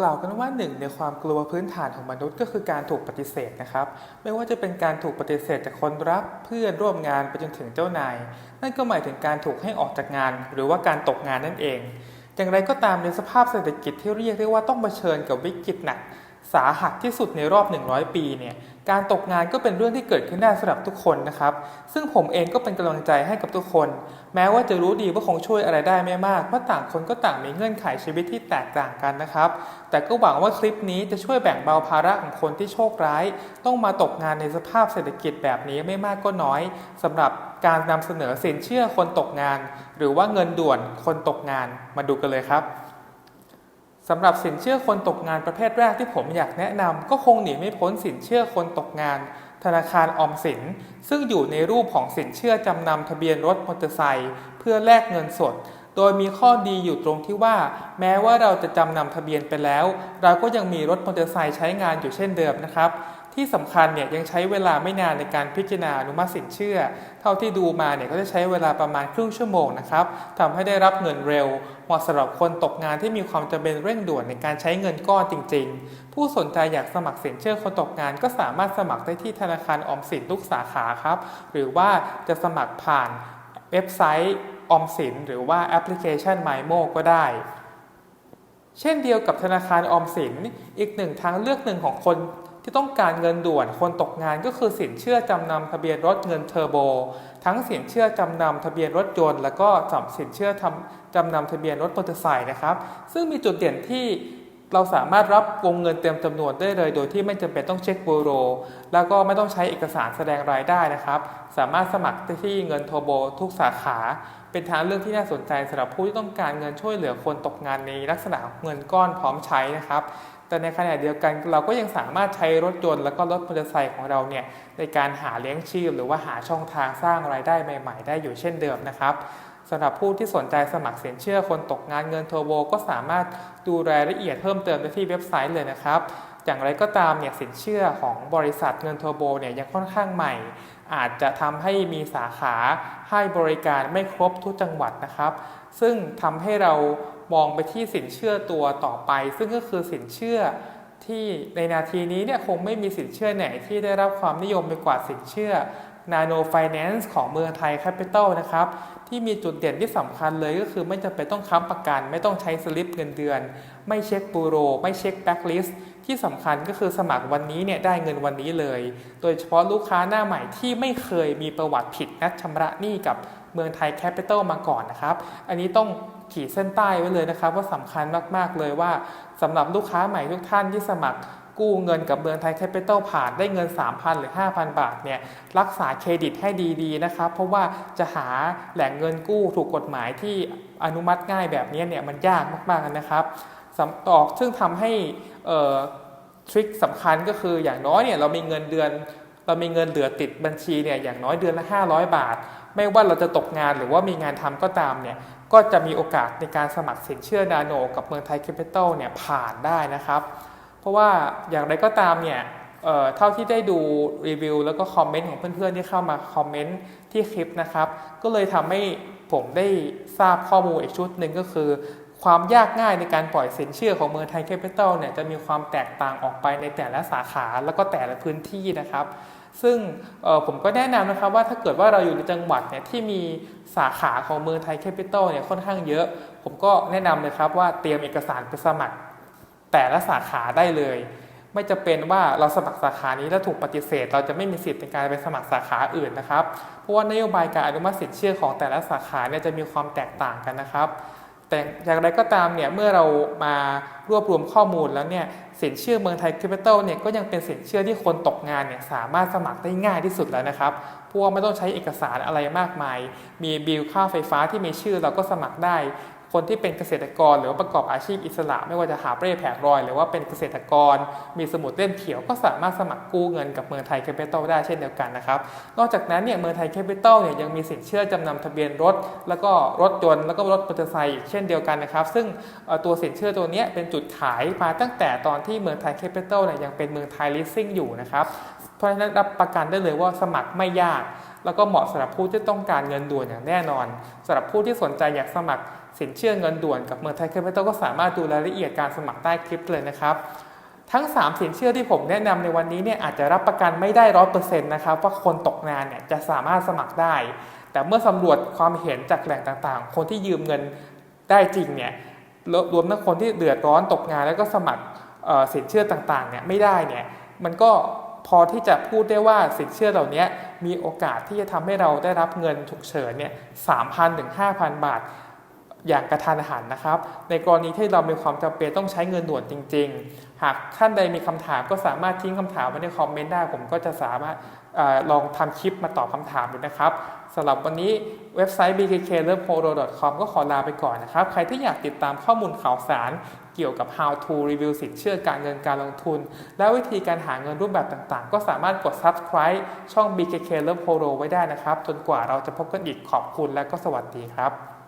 กล่าวกันว่าหนึ่งในความกลัวพื้นฐานของมนุษย์ก็คือการถูกปฏิเสธนะครับ ไม่ว่าจะเป็นการถูกปฏิเสธจากคนรักเพื่อนร่วมงานไปจนถึงเจ้านาย นั่นก็หมายถึงการถูกให้ออกจากงาน หรือว่าการตกงานนั่นเอง อย่างไรก็ตามในสภาพเศรษฐกิจที่เรียกได้ว่าต้องเผชิญกับวิกฤตหนัก สาหัสที่สุดในรอบ 100 ปีเนี่ยการตกงานก็เป็นเรื่องที่เกิดขึ้นได้สำหรับทุกคนนะครับ ซึ่งผมเองก็เป็นกำลังใจให้กับทุกคน แม้ว่าจะรู้ดีว่าคงช่วยอะไรได้ไม่มากเพราะต่างคนก็ต่างมีเงื่อนไขชีวิตที่แตกต่างกันนะครับ แต่ก็หวังว่าคลิปนี้จะช่วยแบ่งเบาภาระของคนที่โชคร้าย ต้องมาตกงานในสภาพเศรษฐกิจแบบนี้ไม่มากก็น้อยสำหรับการนำเสนอสินเชื่อคนตกงาน หรือว่าเงินด่วนคนตกงานมาดูกันเลยครับ สำหรับสินเชื่อคนตกงานประเภทแรกที่ผมอยากแนะนำก็คงหนีไม่พ้นสินเชื่อคนตกงาน ธนาคารออมสิน ซึ่งอยู่ในรูปของสินเชื่อจำนำทะเบียนรถมอเตอร์ไซค์เพื่อแลกเงินสด โดยมีข้อดีอยู่ตรงที่ว่า แม้ว่าเราจะจำนำทะเบียนไปแล้ว เราก็ยังมีรถมอเตอร์ไซค์ใช้งานอยู่เช่นเดิมนะครับ ที่สำคัญเนี่ยยังใช้เวลาไม่นานในการพิจารณาอนุมัติสินเชื่อ เท่าที่ดูมาเนี่ยก็จะใช้เวลาประมาณครึ่งชั่วโมงนะครับทำให้ได้รับเงินเร็วเหมาะสำหรับคนตกงานที่มีความจำเป็นเร่งด่วนในการใช้เงินก้อนจริง ๆ ผู้สนใจอยากสมัครสินเชื่อคนตกงาน ก็สามารถสมัครได้ที่ธนาคารออมสินทุกสาขาครับ หรือว่าจะสมัครผ่านเว็บไซต์ออมสินหรือว่าแอปพลิเคชัน MyMo ก็ได้เช่นเดียวกับธนาคารออมสิน อีกหนึ่งทางเลือกหนึ่งของคน ที่ต้องการเงินด่วนคนตกงานก็คือสินเชื่อจำนำทะเบียนรถเงินเทอร์โบ ทั้งสินเชื่อจำนำทะเบียนรถยนต์แล้วก็สินเชื่อทำจำนำทะเบียนรถมอเตอร์ไซค์นะครับ ซึ่งมีจุดเด่นที่เราสามารถรับวงเงินเต็มจำนวนได้เลย โดยที่ไม่จำเป็นต้องเช็คบูโร แล้วก็ไม่ต้องใช้เอกสารแสดงรายได้นะครับ สามารถสมัครที่เงินโทโบทุกสาขา เป็นทางเลือกที่น่าสนใจสำหรับผู้ที่ต้องการเงินช่วยเหลือคนตกงานในลักษณะเงินก้อนพร้อมใช้นะครับ แต่ในขณะเดียวกันเราก็ยังสามารถใช้รถยนต์แล้วก็รถมอเตอร์ไซค์ของเราเนี่ยในการหาเลี้ยงชีพ หรือว่าหาช่องทางสร้างรายได้ใหม่ ๆ ได้อยู่เช่นเดิมนะครับสำหรับผู้ที่สนใจสมัครสินเชื่อคนตกงานเงินโทอร์โบก็สามารถดูรายละเอียดเพิ่มเติมได้ที่เว็บไซต์เลยนะครับอย่างไรก็ตามเนี่ยสินเชื่อของบริษัทเงินโทอร์โบเนี่ยยังค่อนข้างใหม่ อาจจะทำให้มีสาขาให้บริการไม่ครบทุกจังหวัดนะครับ ซึ่งทำให้เรา มองไปที่สินเชื่อตัวต่อไป ซึ่งก็คือสินเชื่อที่ในนาทีนี้เนี่ยคงไม่มีสินเชื่อไหนที่ได้รับความนิยมไปกว่าสินเชื่อ Nano Finance ของเมืองไทย Capital นะครับ ที่มีจุดเด่นที่สำคัญเลยก็คือไม่จำเป็นต้องค้ำประกัน ไม่ต้องใช้สลิปเงินเดือน ไม่เช็คบูโร ไม่เช็คแบ็กลิสต์ที่สำคัญก็คือสมัครวันนี้เนี่ยได้เงินวันนี้เลย โดยเฉพาะลูกค้าหน้าใหม่ที่ไม่เคยมีประวัติผิดนัดชำระหนี้กับ เมืองไทยแคปิตอลมาก่อนนะครับ อันนี้ต้องขีดเส้นใต้ไว้เลยนะครับ ว่าสำคัญมาก ๆ เลยว่าสำหรับลูกค้าใหม่ทุกท่านที่สมัครกู้เงินกับเมืองไทยแคปิตอลผ่านได้เงิน 3,000 หรือ 5,000 บาทเนี่ยรักษาเครดิตให้ดีๆนะครับ เพราะว่าจะหาแหล่งเงินกู้ถูกกฎหมายที่อนุมัติง่ายแบบนี้เนี่ยมันยากมากๆนะครับตอกซึ่งทำให้ทริคสำคัญก็คืออย่างน้อยเนี่ยเรามีเงินเดือน เรามีเงินเหลือติดบัญชีเนี่ยอย่างน้อยเดือนละ 500 บาท ไม่ว่าเราจะตกงานหรือว่ามีงานทำก็ตามเนี่ยก็จะมีโอกาสในการสมัครสินเชื่อนาโน กับเมืองไทยแคปิตอลเนี่ยผ่านได้นะครับ เพราะว่าอย่างไรก็ตามเนี่ยเเท่าที่ได้ดูรีวิวแล้วก็คอมเมนต์ของเพื่อนๆที่เข้ามาคอมเมนต์ที่คลิปนะครับ ก็เลยทำให้ผมได้ทราบข้อมูลอีกชุดหนึ่งก็คือ ความยากง่ายในการปล่อยสินเชื่อของเมืองไทยแคปิตอลเนี่ยจะมีความแตกต่างออกไปในแต่ละสาขาแล้วก็แต่ละพื้นที่นะครับ ซึ่งผมก็แนะนำนะครับว่าถ้าเกิดว่าเราอยู่ในจังหวัดเนี่ยที่มีสาขาของเมืองไทยแคปิตอลเนี่ยค่อนข้างเยอะ ผมก็แนะนำเลยครับว่าเตรียมเอกสารไปสมัคร แต่ละสาขาได้เลย ไม่จะเป็นว่าเราสมัครสาขานี้แล้วถูกปฏิเสธ เราจะไม่มีสิทธิ์ในการไปสมัครสาขาอื่นนะครับเพราะว่านโยบายการอนุมัติสินเชื่อของแต่ละสาขาเนี่ยจะมีความแตกต่างกันนะครับ แต่อย่างไรก็ตามเนี่ยเมื่อเรามารวบรวมข้อมูลแล้วเนี่ยสินเชื่อเมืองไทยแคปิตอลเนี่ยก็ยังเป็นสินเชื่อที่คนตกงานเนี่ยสามารถสมัครได้ง่ายที่สุดแล้วนะครับเพราะว่าไม่ต้องใช้เอกสารอะไรมากมาย มีบิลค่าไฟฟ้าที่มีชื่อเราก็สมัครได้ คนที่เป็นเกษตรกรหรือว่าประกอบอาชีพอิสระ ไม่ว่าจะหาเปร่แผกรอย หรือว่าเป็นเกษตรกร มีสมุดเล่มเขียวก็สามารถสมัครกู้เงินกับเมืองไทยแคปิตอลได้เช่นเดียวกันนะครับ นอกจากนั้นเนี่ยเมืองไทยแคปิตอลเนี่ยยังมีสินเชื่อจำนำทะเบียนรถ แล้วก็รถยนต์แล้วก็รถมอเตอร์ไซค์เช่นเดียวกันนะครับ ซึ่งตัวสินเชื่อตัวนี้เป็นจุดขายมาตั้งแต่ตอนที่เมืองไทยแคปิตอลเนี่ยยังเป็นเมืองไทยลิสซิ่งอยู่นะครับเพราะฉะนั้นรับประกันได้เลยว่าสมัครไม่ยาก แล้วก็เหมาะสำหรับผู้ที่ต้องการเงินด่วนอย่างแน่นอนสำหรับผู้ที่สนใจอยากสมัครสินเชื่อเงินด่วนกับเมืองไทยแคปิตอลก็สามารถดูรายละเอียดการสมัครใต้คลิปเลยนะครับ ทั้ง 3 สินเชื่อที่ผมแนะนำในวันนี้เนี่ยอาจจะรับประกันไม่ได้ร้อยเปอร์เซ็นต์นะครับว่าคนตกงานเนี่ยจะสามารถสมัครได้ แต่เมื่อสำรวจความเห็นจากแหล่งต่างๆ คนที่ยืมเงินได้จริงเนี่ยรวมทั้งคนที่เดือดร้อนตกงานแล้วก็สมัครสินเชื่อต่างๆเนี่ยไม่ได้เนี่ยมันก็ พอที่จะพูดได้ว่าสินเชื่อเหล่านี้มีโอกาสที่จะทำให้เราได้รับเงินฉุกเฉินเนี่ยสามพันถึงห้าพันบาทอย่างกระทันหันนะครับ ในกรณีที่เรามีความจำเป็นต้องใช้เงินด่วนจริง ๆ หากท่านใดมีคำถามก็สามารถทิ้งคำถามไว้ในคอมเมนต์ได้ผมก็จะสามารถ ลองทำคลิปมาตอบคำถามดูนะครับสำหรับวันนี้เว็บไซต์ bkklearnpro.com ก็ขอลาไปก่อนนะครับ ใครที่อยากติดตามข้อมูลข่าวสารเกี่ยวกับ how to review สินเชื่อการเงินการลงทุน และวิธีการหาเงินรูปแบบต่างๆ ก็สามารถกด subscribe ช่อง BKK Learn Pro ไว้ได้นะครับ จนกว่าเราจะพบกันอีกขอบคุณและก็สวัสดีครับ